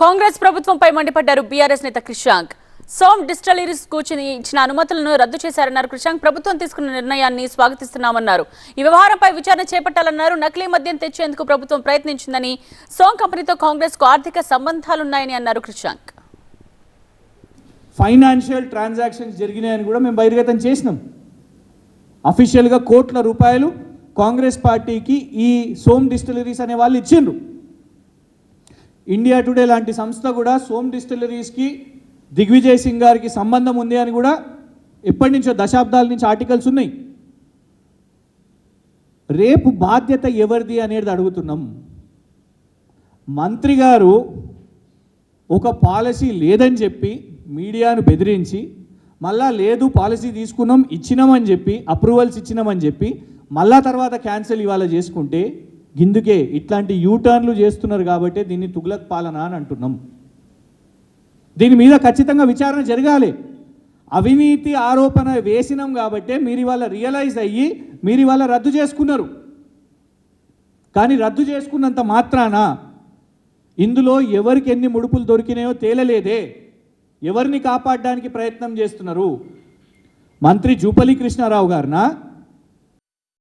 కాంగ్రెస్ ప్రభుత్వంపై మండిపడ్డారు బీఆర్ఎస్ నేత క్రిషాంక్ సోమ్ డిస్టలరీస్ కూర్చుని ఇచ్చిన అనుమతులను రద్దు చేశారన్నారు క్రిషాంక్ ప్రభుత్వం తీసుకున్న నిర్ణయాన్ని స్వాగతిస్తున్నామన్నారు. ఈ వ్యవహారంపై విచారణ చేపట్టాలన్నారు. నకిలీ మద్యం తెచ్చేందుకు ప్రభుత్వం ప్రయత్నించిందని సోమ్ కంపెనీతో కాంగ్రెస్కు ఆర్థిక సంబంధాలున్నాయని అన్నారు క్రిషాంక్ ఫైనాన్షియల్ ట్రాన్సాక్షన్స్ జరిగినాయని కూడా మేము బహిర్గతం చేసినాం. అఫీషియల్గా కోట్ల రూపాయలు కాంగ్రెస్ పార్టీకి ఈ సోమ్ డిస్టిలరీస్ అనే వాళ్ళు ఇచ్చిండ్రు. ఇండియా టుడే లాంటి సంస్థ కూడా సోమ్ డిస్టిలరీస్కి దిగ్విజయ్ సింగ్ గారికి సంబంధం ఉంది అని కూడా ఎప్పటి నుంచో దశాబ్దాల నుంచి ఆర్టికల్స్ ఉన్నాయి. రేపు బాధ్యత ఎవరిది అనేది అడుగుతున్నాం. మంత్రి గారు ఒక పాలసీ లేదని చెప్పి మీడియాను బెదిరించి మళ్ళా లేదు పాలసీ తీసుకున్నాం ఇచ్చినామని చెప్పి అప్రూవల్స్ ఇచ్చినామని చెప్పి మళ్ళా తర్వాత క్యాన్సిల్ ఇవాళ చేసుకుంటే గిందుకే ఇట్లాంటి యూటర్న్లు చేస్తున్నారు కాబట్టి దీన్ని తుగ్లక్ పాలన అని అంటున్నాం. దీని మీద ఖచ్చితంగా విచారణ జరగాలి. అవినీతి ఆరోపణ వేసినాం కాబట్టే మీరు ఇవాళ రియలైజ్ అయ్యి మీరు ఇవాళ రద్దు చేసుకున్నారు. కానీ రద్దు చేసుకున్నంత మాత్రాన ఇందులో ఎవరికి ఎన్ని ముడుపులు దొరికినాయో తేలలేదే. ఎవరిని కాపాడడానికి ప్రయత్నం చేస్తున్నారు? మంత్రి జూపల్లి కృష్ణారావు గారినా?